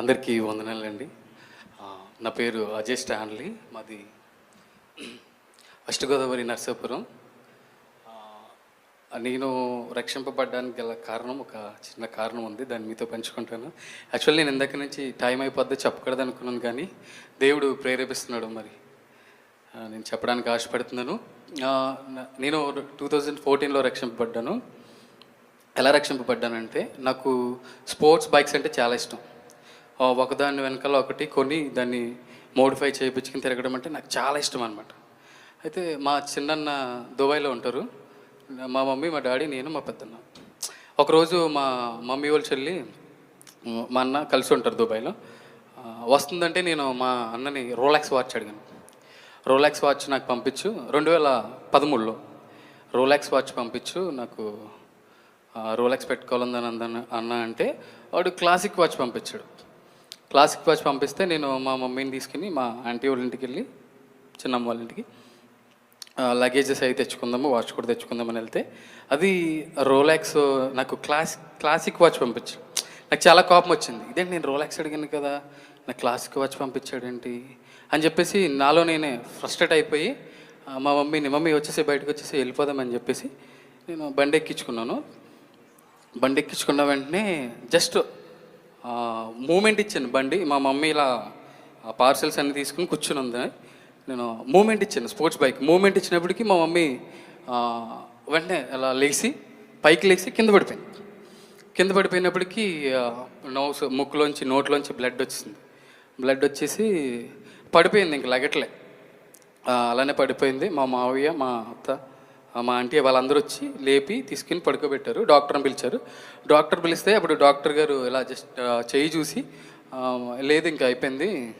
అందరికీ వందనాలండి. నా పేరు అజయ్ స్టాన్లీ మాది వెస్ట్ గోదావరి నర్సాపురం నేను రక్షింపబడ్డానికి గల కారణం ఒక చిన్న కారణం ఉంది దాన్ని మీతో పంచుకుంటాను. యాక్చువల్లీ నేను ఇందాక నుంచి టైం అయిపోద్ది చెప్పకూడదు అనుకున్నాను కానీ దేవుడు ప్రేరేపిస్తున్నాడు మరి. నేను చెప్పడానికి ఆశపడుతున్నాను. నేను టూ థౌజండ్ ఫోర్టీన్లో రక్షింపబడ్డాను. ఎలా రక్షింపబడ్డానంటే నాకు స్పోర్ట్స్ బైక్స్ అంటే చాలా ఇష్టం. ఒకదాని వెనకాల ఒకటి కొని దాన్ని మోడిఫై చేయించుకుని తిరగడం అంటే నాకు చాలా ఇష్టం అనమాట అయితే మా చిన్నన్న దుబాయ్లో ఉంటారు. మా మమ్మీ మా డాడీ నేను మా పెద్దన్న. ఒకరోజు మా మమ్మీ వాళ్ళు చెల్లి మా అన్న కలిసి ఉంటారు దుబాయ్లో. వస్తుందంటే నేను మా అన్నని రోలాక్స్ వాచ్ అడిగాను. రోలాక్స్ వాచ్ నాకు పంపించు. రెండు వేల పదమూడులో రోలాక్స్ వాచ్ పంపించు. నాకు రోలాక్స్ పెట్టుకోవాలని అన్న అంటే వాడు క్లాసిక్ వాచ్ పంపించాడు. క్లాసిక్ వాచ్ పంపిస్తే నేను మా మమ్మీని తీసుకుని మా ఆంటీ వాళ్ళ ఇంటికి వెళ్ళి చిన్నమ్మ వాళ్ళ ఇంటికి లగేజెస్ అవి తెచ్చుకుందాము వాచ్ కూడా తెచ్చుకుందామని వెళ్తే. అది రోలాక్స్ నాకు క్లాస్ క్లాసిక్ వాచ్ పంపించాడు నాకు చాలా కోపం వచ్చింది. ఇదేంటి నేను రోలాక్స్ అడిగాను కదా నాకు క్లాసిక్ వాచ్ పంపించాడేంటి అని చెప్పేసి నాలో నేనే ఫ్రస్ట్రేట్ అయిపోయి మా మమ్మీని మమ్మీ వచ్చేసి బయటకు వచ్చేసి వెళ్ళిపోదామని చెప్పేసి నేను బండి ఎక్కించుకున్నాను. బండి ఎక్కించుకున్న వెంటనే జస్ట్ మూమెంట్ ఇచ్చాను బండి. మా మమ్మీ ఇలా పార్సెల్స్ అన్ని తీసుకుని కూర్చుని ఉంది నేను మూమెంట్ ఇచ్చాను స్పోర్ట్స్ బైక్. మూమెంట్ ఇచ్చినప్పటికీ మా మమ్మీ వెంటనే అలా లేచి పైకి లేచి కింద పడిపోయింది. కింద పడిపోయినప్పటికీ నోస్ ముక్కులోంచి నోట్లోంచి బ్లడ్ వచ్చింది బ్లడ్ వచ్చేసి పడిపోయింది ఇంక లగట్లే. అలానే పడిపోయింది. మా మావయ్య మా అత్త మా ఆంటీ వాళ్ళందరూ వచ్చి లేపి తీసుకుని పడుకోబెట్టారు. డాక్టర్ని పిలిచారు. డాక్టర్ పిలిస్తే అప్పుడు డాక్టర్ గారు ఇలా జస్ట్ చేయి చూసి లేదు ఇంకా అయిపోయింది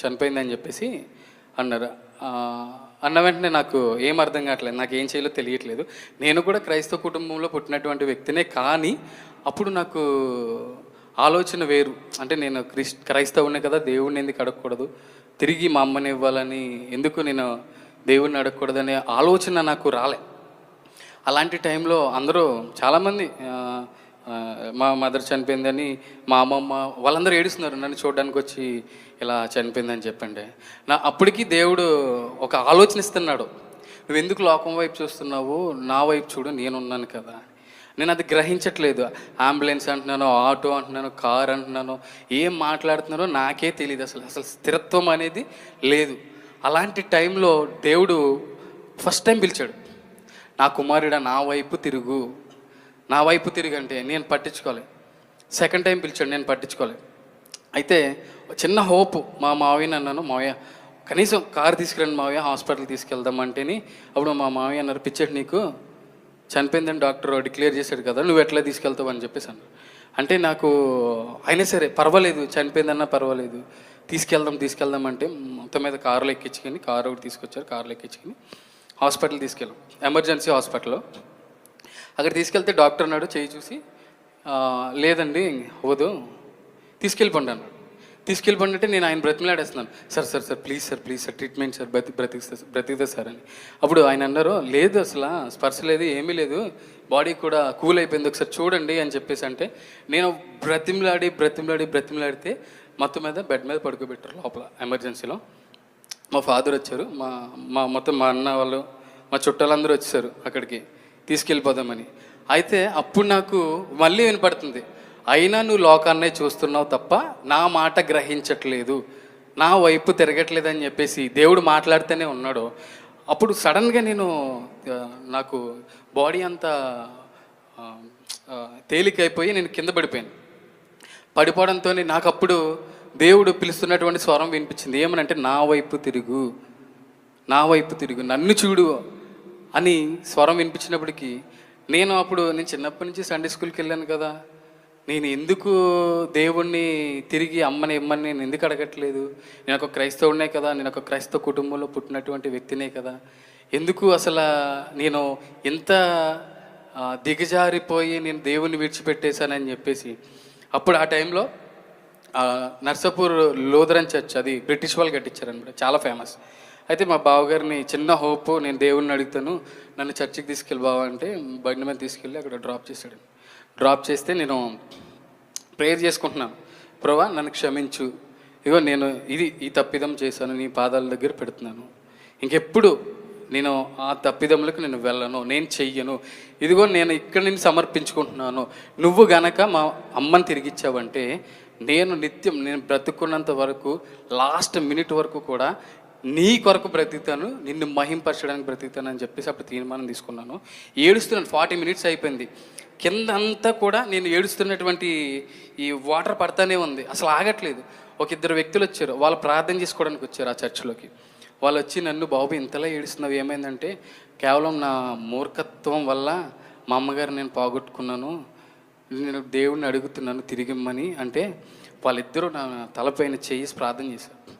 చనిపోయింది అని చెప్పేసి అన్నారు. అన్న వెంటనే నాకు ఏం అర్థం కావట్లేదు. నాకు ఏం చేయాలో తెలియట్లేదు. నేను కూడా క్రైస్తవ కుటుంబంలో పుట్టినటువంటి వ్యక్తినే కానీ అప్పుడు నాకు ఆలోచన వేరు. అంటే నేను క్రిస్ క్రైస్తవుని కదా దేవుడిని ఎందుకు అడగకూడదు? తిరిగి మా అమ్మని ఇవ్వాలని ఎందుకు నేను దేవుడిని అడగకూడదనే ఆలోచన నాకు రాలే. అలాంటి టైంలో అందరూ చాలామంది మా మదర్ చనిపోయిందని మా అమ్మమ్మ వాళ్ళందరూ ఏడుస్తున్నారు నన్ను చూడడానికి వచ్చి ఇలా చనిపోయిందని చెప్పండి. నా అప్పటికి దేవుడు ఒక ఆలోచన ఇస్తున్నాడు. నువ్వు ఎందుకు లోకం వైపు చూస్తున్నావు? నా వైపు చూడు నేనున్నాను కదా. నేను అది గ్రహించట్లేదు. అంబులెన్స్ అంటున్నాను ఆటో అంటున్నాను కార్ అంటున్నాను ఏం మాట్లాడుతున్నానో నాకే తెలియదు అసలు. అసలు స్థిరత్వం అనేది లేదు. అలాంటి టైంలో దేవుడు ఫస్ట్ టైం పిలిచాడు. నా కుమారుడ నా వైపు తిరుగు. నా వైపు తిరుగు అంటే నేను పట్టించుకోవాలి సెకండ్ టైం పిలిచాడు నేను పట్టించుకోవాలి అయితే చిన్న హోప్ మా మావయ్య అన్నాను మావయ్య కనీసం కారు తీసుకురండి మావయ్య హాస్పిటల్ తీసుకెళ్దాం అంటేని అప్పుడు మా మావయ్య అన్నారు పిచ్చాడు నీకు చనిపోయిందని డాక్టర్ డిక్లేర్ చేశాడు కదా నువ్వు ఎట్లా తీసుకెళ్తావు అని చెప్పేసి అన్నారు. అంటే నాకు అయినా సరే పర్వాలేదు చనిపోయిందన్నా పర్వాలేదు. తీసుకెళ్దాం తీసుకెళ్దాం అంటే మొత్తం మీద కారులో ఎక్కించుకొని కారు ఒకటి తీసుకొచ్చారు కారులో ఎక్కించుకొని. హాస్పిటల్ తీసుకెళ్ళాం. ఎమర్జెన్సీ హాస్పిటల్లో. అక్కడ తీసుకెళ్తే డాక్టర్ అన్నాడు చేయి చూసి లేదండి అవ్వదు తీసుకెళ్ళిపోండి అన్నాడు. తీసుకెళ్ళిపోండి అంటే నేను ఆయన బ్రతిమలాడేస్తున్నాను. Sir sir sir please sir please sir treatment sir బ్రతి బ్రతికిస్తా బ్రతికిదా సార్ అని. అప్పుడు ఆయన అన్నారు లేదు అసలు స్పర్శ లేదు ఏమీ లేదు. బాడీ కూడా కూల్ అయిపోయింది. ఒకసారి చూడండి అని చెప్పేసి అంటే నేను బ్రతిమలాడి బ్రతిమలాడి బ్రతిమలాడితే మొత్తం మీద బెడ్ మీద పడుకోబెట్టారు లోపల ఎమర్జెన్సీలో. మా ఫాదర్ వచ్చారు. మా మా మొత్తం మా అన్న వాళ్ళు మా చుట్టాలందరూ వచ్చారు అక్కడికి తీసుకెళ్ళిపోదామని. అయితే అప్పుడు నాకు మళ్ళీ వినపడుతుంది. అయినా నువ్వు లోకాన్నే చూస్తున్నావు తప్ప నా మాట గ్రహించట్లేదు. నా వైపు తిరగట్లేదు అని చెప్పేసి దేవుడు మాట్లాడితేనే ఉన్నాడు. అప్పుడు సడన్గా నేను నాకు బాడీ అంతా తేలికైపోయి నేను కింద పడిపోయాను. పడిపోవడంతో నాకు అప్పుడు దేవుడు పిలుస్తున్నటువంటి స్వరం వినిపించింది. ఏమనంటే నా వైపు తిరుగు నా వైపు తిరుగు నన్ను చూడు అని స్వరం వినిపించినప్పటికీ నేను అప్పుడు నేను చిన్నప్పటి నుంచి సండే స్కూల్కి వెళ్ళాను కదా నేను ఎందుకు దేవుణ్ణి తిరిగి అమ్మని ఇమ్మని నేను ఎందుకు అడగట్లేదు? నేను ఒక క్రైస్తవుడినే కదా నేను ఒక క్రైస్తవ కుటుంబంలో పుట్టినటువంటి వ్యక్తినే కదా ఎందుకు అసలు నేను ఎంత దిగజారిపోయి నేను దేవుణ్ణి విడిచిపెట్టేశానని చెప్పేసి అప్పుడు ఆ టైంలో నర్సాపూర్ లోదరన్ చర్చ్ అది బ్రిటిష్ వాళ్ళు కట్టించారనమాట చాలా ఫేమస్. అయితే మా బావగారిని చిన్న హోప్ నేను దేవుణ్ణి అడుగుతాను నన్ను చర్చికి తీసుకెళ్ళి బావ అంటే బండి మీద తీసుకెళ్ళి అక్కడ డ్రాప్ చేశాడు. డ్రాప్ చేస్తే నేను ప్రేయర్ చేసుకుంటున్నాను. ప్రభా నన్ను క్షమించు. ఇగో నేను ఇది ఈ తప్పిదం చేశాను నీ పాదాల దగ్గర పెడుతున్నాను. ఇంకెప్పుడు నేను ఆ తప్పిదములకు నేను వెళ్ళను నేను చెయ్యను. ఇదిగో నేను ఇక్కడ నేను సమర్పించుకుంటున్నాను. నువ్వు గనక మా అమ్మని తిరిగిచ్చావంటే నేను నిత్యం నేను బ్రతుకున్నంత వరకు లాస్ట్ మినిట్ వరకు కూడా నీ కొరకు బ్రతుకుతాను నిన్ను మహింపరచడానికి బ్రతుకుతాను అని చెప్పేసి అప్పుడు తీర్మానం తీసుకున్నాను. ఏడుస్తున్నాను ఫార్టీ మినిట్స్ అయిపోయింది. కింద అంతా కూడా నేను ఏడుస్తున్నటువంటి ఈ వాటర్ పడతానే ఉంది. అసలు ఆగట్లేదు. ఒక ఇద్దరు వ్యక్తులు వచ్చారు. వాళ్ళు ప్రార్థన చేసుకోవడానికి వచ్చారు ఆ చర్చిలోకి. వాళ్ళు వచ్చి నన్ను బాబు ఇంతలా ఏడుస్తున్నావు ఏమైందంటే కేవలం నా మూర్ఖత్వం వల్ల మా అమ్మగారు నేను పోగొట్టుకున్నాను. నేను దేవుడిని అడుగుతున్నాను తిరిగిమ్మని అంటే వాళ్ళిద్దరూ నా తలపైన చేసి ప్రార్థన చేశారు.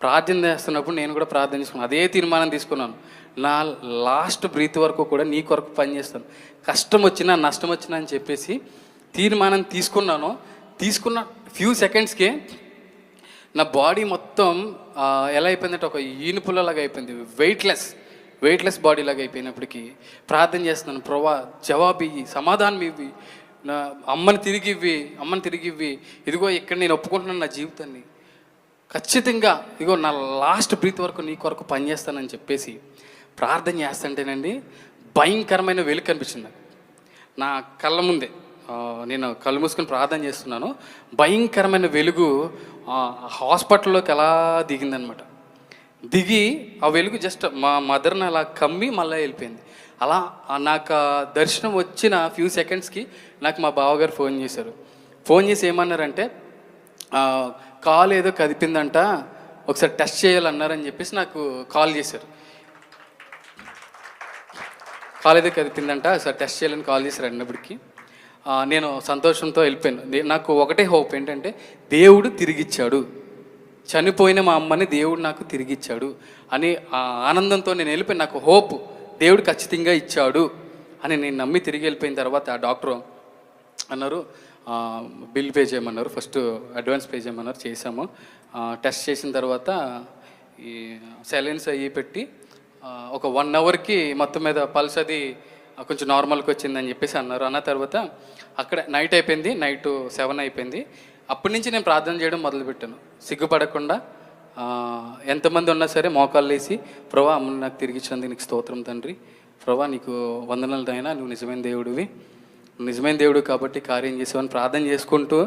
ప్రార్థన చేస్తున్నప్పుడు నేను కూడా ప్రార్థన చేసుకున్నాను. అదే తీర్మానం తీసుకున్నాను. నా లాస్ట్ బ్రీత్ వరకు కూడా నీ కొరకు పనిచేస్తాను కష్టం వచ్చినా నష్టం వచ్చినా అని చెప్పేసి తీర్మానం తీసుకున్నాను. తీసుకున్న ఫ్యూ సెకండ్స్కే నా బాడీ మొత్తం ఎలా అయిపోయిందంటే ఒక ఈనుపుల్లలాగా అయిపోయింది. వెయిట్లెస్ వెయిట్లెస్ బాడీ లాగా అయిపోయినప్పటికీ ప్రార్థన చేస్తున్నాను. ప్రభా జవాబు ఇవి సమాధానం ఇవి నా అమ్మని తిరిగి ఇవ్వి అమ్మని తిరిగి ఇవ్వి ఇదిగో ఇక్కడ నేను ఒప్పుకుంటున్నాను నా జీవితాన్ని. ఖచ్చితంగా ఇదిగో నా లాస్ట్ బ్రీత్ వరకు నీ కొరకు పనిచేస్తానని చెప్పేసి ప్రార్థన చేస్తుంటేనండి భయంకరమైన వెలుగు కనిపించింది నాకు. నా కళ్ళ ముందే నేను కళ్ళు మూసుకొని ప్రార్థన చేస్తున్నాను. భయంకరమైన వెలుగు హాస్పిటల్లోకి ఎలా దిగిందనమాట. దిగి ఆ వెలుగు జస్ట్ మా మదర్ని అలా కమ్మి మళ్ళీ వెళ్ళిపోయింది. అలా నాకు దర్శనం వచ్చిన ఫ్యూ సెకండ్స్కి నాకు మా బావగారు ఫోన్ చేశారు. ఫోన్ చేసి ఏమన్నారంటే కాల్ ఏదో కదిపిందంట ఒకసారి టెస్ట్ చేయాలన్నారని చెప్పేసి నాకు కాల్ చేశారు. కాల్ ఏదో కదిపిందంట ఒకసారి టెస్ట్ చేయాలని కాల్ చేశారు అన్నప్పటికీ. నేను సంతోషంతో వెళ్ళిపోయాను. నాకు ఒకటే హోప్ ఏంటంటే దేవుడు తిరిగిచ్చాడు. చనిపోయిన మా అమ్మని దేవుడు నాకు తిరిగిచ్చాడు అని ఆ ఆనందంతో నేను వెళ్ళిపోయాను. నాకు హోప్ దేవుడు ఖచ్చితంగా ఇచ్చాడు అని నేను నమ్మి తిరిగి వెళ్ళిపోయిన తర్వాత ఆ డాక్టర్ అన్నారు బిల్ పే చేయమన్నారు ఫస్ట్ అడ్వాన్స్ పే చేయమన్నారు చేసాము టెస్ట్ చేసిన తర్వాత ఈ సెలైన్స్ అయ్యి పెట్టి ఒక వన్ అవర్కి మొత్తం మీద పల్స్ అది కొంచెం నార్మల్కి వచ్చిందని చెప్పేసి అన్నారు. అన్న తర్వాత అక్కడ నైట్ అయిపోయింది నైట్ సెవెన్ అయిపోయింది. అప్పటి నుంచి నేను ప్రార్థన చేయడం మొదలుపెట్టాను. సిగ్గుపడకుండా ఎంతమంది ఉన్నా సరే మోకాళ్ళు వేసి ప్రభా అమ్మని నాకు తిరిగిచ్చినందుకు నీకు స్తోత్రం తండ్రి. ప్రభా నీకు వందనాలు అయినా నువ్వు నిజమైన దేవుడివి. నిజమైన దేవుడు కాబట్టి కార్యం చేసేవని ప్రార్థన చేసుకుంటూ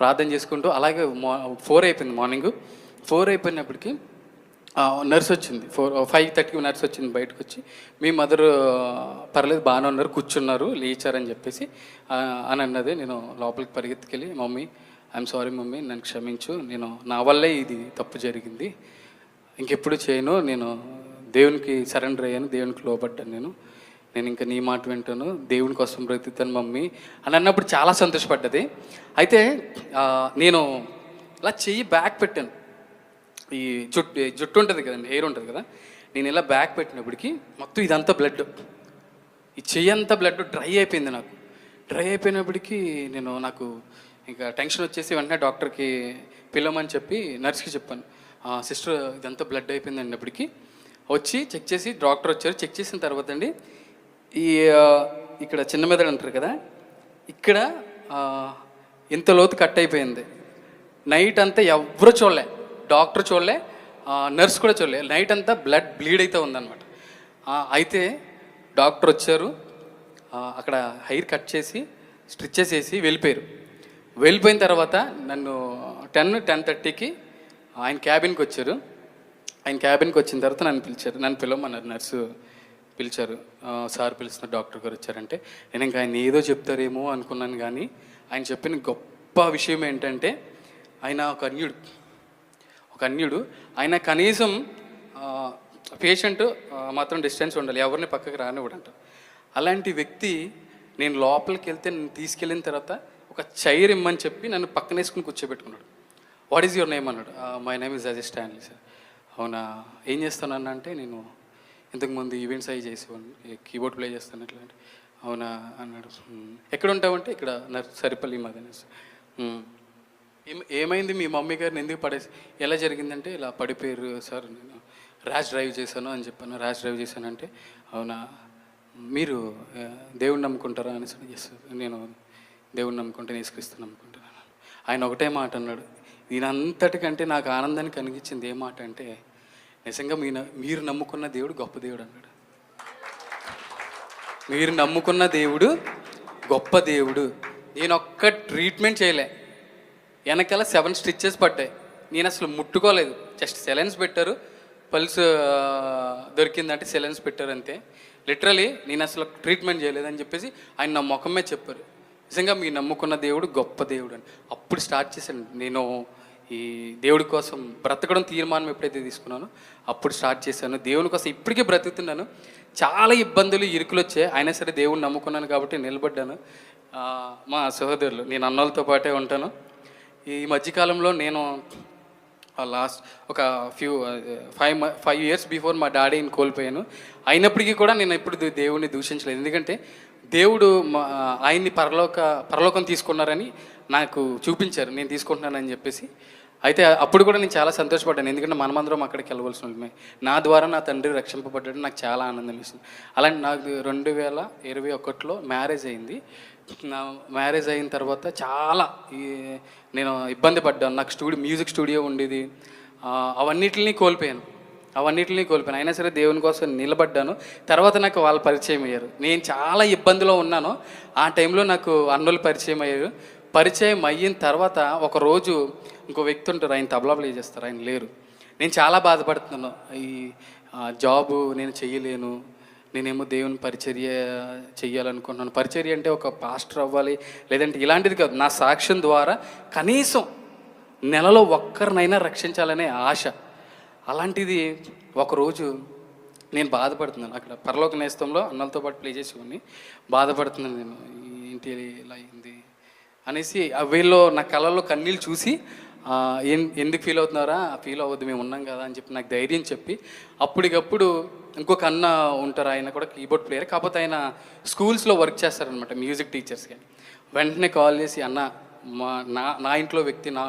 ప్రార్థన చేసుకుంటూ అలాగే మా ఫోర్ అయిపోయింది మార్నింగ్. ఫోర్ అయిపోయినప్పటికీ నర్స్ వచ్చింది. ఫోర్ ఫైవ్ థర్టీకి నర్స్ వచ్చింది బయటకు వచ్చి మీ మదర్ పర్లేదు బాగానే ఉన్నారు కూర్చున్నారు లేచారని చెప్పేసి అని అన్నది నేను లోపలికి పరిగెత్తుకెళ్ళి మమ్మీ ఐఎమ్ సారీ మమ్మీ నన్ను క్షమించు. నేను నా వల్లే ఇది తప్పు జరిగింది. ఇంకెప్పుడు చేయను. నేను దేవునికి సరెండర్ అయ్యాను. దేవునికి లోబడ్డాను నేను. నేను ఇంకా నీ మాట వింటాను. దేవుని కోసం బ్రతుకుతాను మమ్మీ అని అన్నప్పుడు చాలా సంతోషపడ్డది. అయితే నేను ఇలా చెయ్యి బ్యాక్ పెట్టాను. ఈ జుట్టు జుట్టు ఉంటుంది కదండి హెయిర్ ఉంటుంది కదా నేను ఇలా బ్యాక్ పెట్టినప్పటికి మొత్తం ఇదంతా బ్లడ్. ఈ చెయ్యి అంతా బ్లడ్ డ్రై అయిపోయింది నాకు. డ్రై అయిపోయినప్పటికీ నేను నాకు ఇంకా టెన్షన్ వచ్చేసి వెంటనే డాక్టర్కి పిలవమని చెప్పి నర్స్కి చెప్పాను. సిస్టర్ ఇదంతా బ్లడ్ అయిపోయిందండి ఇప్పటికి వచ్చి చెక్ చేసి డాక్టర్ వచ్చారు. చెక్ చేసిన తర్వాత అండి ఈ ఇక్కడ చిన్న మెదడు అంటారు కదా ఇక్కడ ఇంత లోతు కట్ అయిపోయింది. నైట్ అంతా ఎవరు చూడలే. డాక్టర్ చూడలే నర్స్ కూడా చూడలే. నైట్ అంతా బ్లడ్ బ్లీడ్ అయితే ఉందన్నమాట. అయితే డాక్టర్ వచ్చారు. అక్కడ హెయిర్ కట్ చేసి స్టిచ్చెస్ వేసి వెళ్ళిపోయారు. వెళ్ళిపోయిన తర్వాత నన్ను టెన్ టెన్ థర్టీకి ఆయన క్యాబిన్కి వచ్చారు. ఆయన క్యాబిన్కి వచ్చిన తర్వాత నన్ను పిలిచారు. నన్ను పిలవమన్నారు నర్సు పిలిచారు. సార్ పిలుస్తున్న డాక్టర్ గారు వచ్చారంటే నేను ఇంకా ఆయన ఏదో చెప్తారేమో అనుకున్నాను కానీ ఆయన చెప్పిన గొప్ప విషయం ఏంటంటే ఆయన ఒక అన్యుడు. ఒక అన్యుడు. ఆయన కనీసం పేషెంట్ మాత్రం డిస్టెన్స్ ఉండాలి. ఎవరిని పక్కకి రానివ్వడంట. అలాంటి వ్యక్తి నేను లోపలికి వెళ్తే నేను తీసుకెళ్ళిన తర్వాత ఒక చైర్ ఇమ్మని చెప్పి నన్ను పక్కన వేసుకుని కూర్చోబెట్టుకున్నాడు. వాట్ ఈజ్ యువర్ నేమ్ అన్నాడు. My name is Ajay Stanley sir అవునా? ఏం చేస్తానన్నా అంటే నేను ఇంతకుముందు ఈవెంట్స్ అవి చేసేవాడిని. కీబోర్డ్ ప్లే చేస్తాను ఇట్లా అంటే అవునా? అన్నాడు. ఎక్కడ ఉంటావంటే ఇక్కడ నర్ సరిపల్లి మాదని ఏం ఏమైంది? మీ మమ్మీ గారిని ఎందుకు పడేసి ఎలా జరిగిందంటే ఇలా పడిపోయారు సార్. నేను ర్యాష్ డ్రైవ్ చేశాను అని చెప్పాను. ర్యాష్ డ్రైవ్ చేశానంటే అవునా? మీరు దేవుడిని నమ్ముకుంటారా? అని ఎస్ నేను దేవుని నమ్ముకుంటే నేసుక్రీస్తు నమ్ముకుంటున్నాను ఆయన ఒకటే మాట అన్నాడు దీనంతటికంటే నాకు ఆనందాన్ని కలిగించింది ఏ మాట అంటే నిజంగా మీ మీరు నమ్ముకున్న దేవుడు గొప్ప దేవుడు అన్నాడు. మీరు నమ్ముకున్న దేవుడు గొప్ప దేవుడు. నేను ఒక్క ట్రీట్మెంట్ చేయలే. వెనకాల సెవెన్ స్టిచ్చెస్ పడ్డాయి. నేను అసలు ముట్టుకోలేదు. జస్ట్ సెలెన్స్ పెట్టారు. పల్స్ దొరికిందంటే సెలెన్స్ పెట్టారు అంతే. లిటరలీ నేను అసలు ట్రీట్మెంట్ చేయలేదని చెప్పేసి ఆయన నా ముఖమే చెప్పారు. నిజంగా మీరు నమ్ముకున్న దేవుడు గొప్ప దేవుడు అని. అప్పుడు స్టార్ట్ చేశాను. నేను ఈ దేవుడి కోసం బ్రతకడం తీర్మానం ఎప్పుడైతే తీసుకున్నానో అప్పుడు స్టార్ట్ చేశాను. దేవుని కోసం ఇప్పటికే బ్రతుకుతున్నాను. చాలా ఇబ్బందులు ఇరుకులు వచ్చాయి. అయినా సరే దేవుడిని నమ్ముకున్నాను కాబట్టి నిలబడ్డాను. మా సహోదరులు నేను అన్నలతో పాటే ఉంటాను. ఈ మధ్యకాలంలో నేను లాస్ట్ ఒక few five five years before మా డాడీని కోల్పోయాను. అయినప్పటికీ కూడా నేను ఎప్పుడు దే- దేవుడిని దూషించలేదు. ఎందుకంటే దేవుడు మా ఆయన్ని పరలోక పరలోకం తీసుకున్నారని నాకు చూపించారు. నేను తీసుకుంటున్నానని చెప్పేసి. అయితే అప్పుడు కూడా నేను చాలా సంతోషపడ్డాను. ఎందుకంటే మనమందరం అక్కడికి వెళ్ళవలసి ఉంటుంది. నా ద్వారా నా తండ్రి రక్షింపబడ్డాడు. నాకు చాలా ఆనందం ఇస్తుంది అలాంటి నాకు రెండు వేల ఇరవై ఒకటిలో మ్యారేజ్ అయింది. నా మ్యారేజ్ అయిన తర్వాత చాలా ఈ నేను ఇబ్బంది పడ్డాను. నాకు స్టూడియో మ్యూజిక్ స్టూడియో ఉండేది. అవన్నిటిని కోల్పోయాను. అవన్నిటిని కోల్పోయాను. అయినా సరే దేవుని కోసం నిలబడ్డాను. తర్వాత నాకు వాళ్ళు పరిచయం అయ్యారు. నేను చాలా ఇబ్బందిలో ఉన్నాను. ఆ టైంలో నాకు అన్నులు పరిచయం అయ్యారు. పరిచయం అయిన తర్వాత ఒక రోజు ఇంకో వ్యక్తి ఉంటారు. ఆయన తబలా ప్లే చేస్తారు. ఆయన లేరు. నేను చాలా బాధపడుతున్నాను. ఈ జాబు నేను చెయ్యలేను నేనేమో దేవుని పరిచర్య చెయ్యాలనుకుంటున్నాను. పరిచర్య అంటే ఒక పాస్టర్ అవ్వాలి. లేదంటే ఇలాంటిది కాదు. నా సాక్ష్యం ద్వారా కనీసం నెలలో ఒక్కరినైనా రక్షించాలనే ఆశ. అలాంటిది ఒకరోజు నేను బాధపడుతున్నాను. అక్కడ పరలోక నేస్తంలో అన్నలతో పాటు ప్లే చేసుకొని బాధపడుతున్నాను నేను. ఏంటి ఇలా అయింది? అనేసి ఆ వీళ్ళు నా కళ్ళల్లో కన్నీళ్ళు చూసి ఆ, ఎందుకు ఫీల్ అవుతున్నారా? ఫీల్ అవ్వద్దు మేము ఉన్నాం కదా అని చెప్పి నాకు ధైర్యం చెప్పి అప్పటికప్పుడు ఇంకొక అన్న ఉంటారు. ఆయన కూడా కీబోర్డ్ ప్లేయర్. కాకపోతే ఆయన స్కూల్స్లో వర్క్ చేస్తారనమాట మ్యూజిక్ టీచర్స్గా వెంటనే కాల్ చేసి అన్న మా నా నా ఇంట్లో వ్యక్తి నా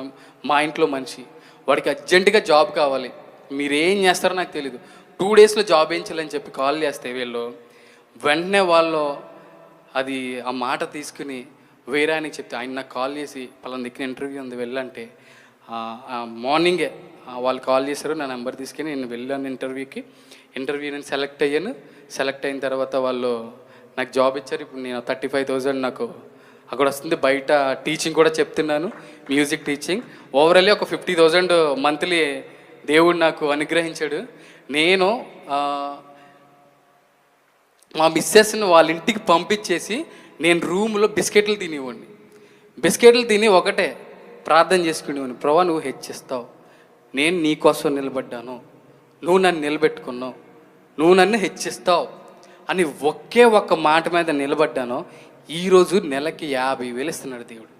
మా ఇంట్లో మనిషి. వాడికి అర్జెంటుగా జాబ్ కావాలి. మీరు ఏం చేస్తారో నాకు తెలియదు టూ డేస్లో జాబ్ వేయించాలని చెప్పి కాల్ చేస్తే వీళ్ళు వెంటనే వాళ్ళు అది ఆ మాట తీసుకుని వేరే ఆయనకి చెప్తే ఆయన నాకు కాల్ చేసి పలానా దగ్గర ఇంటర్వ్యూ ఉంది వెళ్ళంటే మార్నింగే వాళ్ళు కాల్ చేశారు నా నెంబర్ తీసుకుని నేను వెళ్ళాను ఇంటర్వ్యూకి ఇంటర్వ్యూ నేను సెలెక్ట్ అయ్యాను. సెలెక్ట్ అయిన తర్వాత వాళ్ళు నాకు జాబ్ ఇచ్చారు. ఇప్పుడు నేను థర్టీ ఫైవ్ థౌజండ్ నాకు అక్కడ వస్తుంది. బయట టీచింగ్ కూడా చెప్తున్నాను. మ్యూజిక్ టీచింగ్ ఓవరాల్లీ ఒక ఫిఫ్టీ థౌజండ్ మంత్లీ దేవుడు నాకు అనుగ్రహించాడు. నేను మా మిస్సెస్ని వాళ్ళ ఇంటికి పంపించేసి నేను రూమ్లో బిస్కెట్లు తినేవాడిని. బిస్కెట్లు తిని ఒకటే ప్రార్థన చేసుకునేవాడిని. ప్రభా నువ్వు హెచ్చిస్తావు నేను నీ కోసం నిలబడ్డాను. నువ్వు నన్ను నిలబెట్టుకున్నావు. నువ్వు నన్ను హెచ్చిస్తావు అని ఒకే ఒక్క మాట మీద నిలబడ్డాను ఈరోజు నెలకి యాభై వేలు ఇస్తున్నాడు దేవుడు.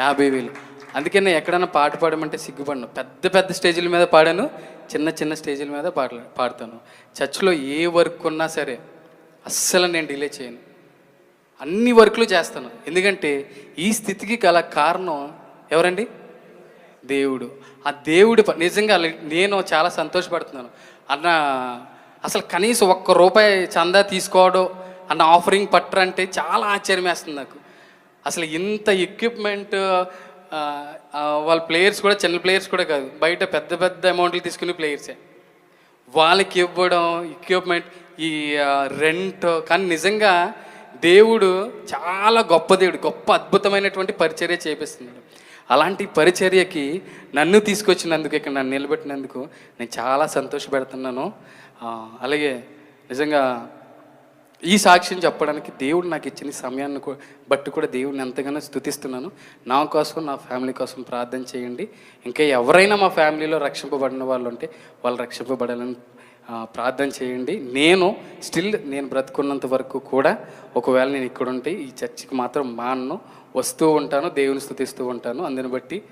యాభై వేలు. అందుకే నేను ఎక్కడైనా పాట పాడమంటే సిగ్గుపడను. పెద్ద పెద్ద స్టేజీల మీద పాడాను చిన్న చిన్న స్టేజీల మీద పాడ పాడతాను. చర్చ్లో ఏ వర్క్ ఉన్నా సరే అస్సలు నేను డిలే చేయను. అన్ని వర్క్లు చేస్తాను. ఎందుకంటే ఈ స్థితికి గల కారణం ఎవరండి? దేవుడు. ఆ దేవుడి నిజంగా నేను చాలా సంతోషపడుతున్నాను. అన్న అసలు కనీసం ఒక్క రూపాయి చందా తీసుకోవడం అన్న ఆఫరింగ్ పట్టరంటే చాలా ఆశ్చర్యం వేస్తుంది నాకు. అసలు ఇంత ఎక్విప్మెంట్ వాళ్ళ ప్లేయర్స్ కూడా చిన్న ప్లేయర్స్ కూడా కాదు బయట పెద్ద పెద్ద అమౌంట్లు తీసుకునే ప్లేయర్సే వాళ్ళకి ఇవ్వడం ఎక్విప్మెంట్ ఈ రెంట్ కానీ నిజంగా దేవుడు చాలా గొప్ప దేవుడు గొప్ప అద్భుతమైనటువంటి పరిచర్య చేపిస్తున్నాడు అలాంటి పరిచర్యకి నన్ను తీసుకొచ్చినందుకు ఇక్కడ నన్ను నిలబెట్టినందుకు నేను చాలా సంతోషపెడుతున్నాను. అలాగే నిజంగా ఈ సాక్ష్యం చెప్పడానికి దేవుడు నాకు ఇచ్చిన సమయాన్ని బట్టి కూడా దేవుడిని ఎంతగానో స్థుతిస్తున్నాను. నా కోసం నా ఫ్యామిలీ కోసం ప్రార్థన చేయండి. ఇంకా ఎవరైనా మా ఫ్యామిలీలో రక్షింపబడిన వాళ్ళు ఉంటే వాళ్ళు రక్షింపబడాలని ప్రార్థన చేయండి. నేను స్టిల్ నేను బ్రతుకున్నంత వరకు కూడా ఒకవేళ నేను ఇక్కడ ఉంటే ఈ చర్చికి మాత్రం మాన్ను వస్తూ ఉంటాను దేవుని స్థుతిస్తూ ఉంటాను. అందుని బట్టి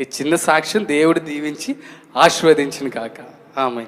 ఈ చిన్న సాక్ష్యం దేవుడు దీవించి ఆశీర్వదించిన కాక ఆమె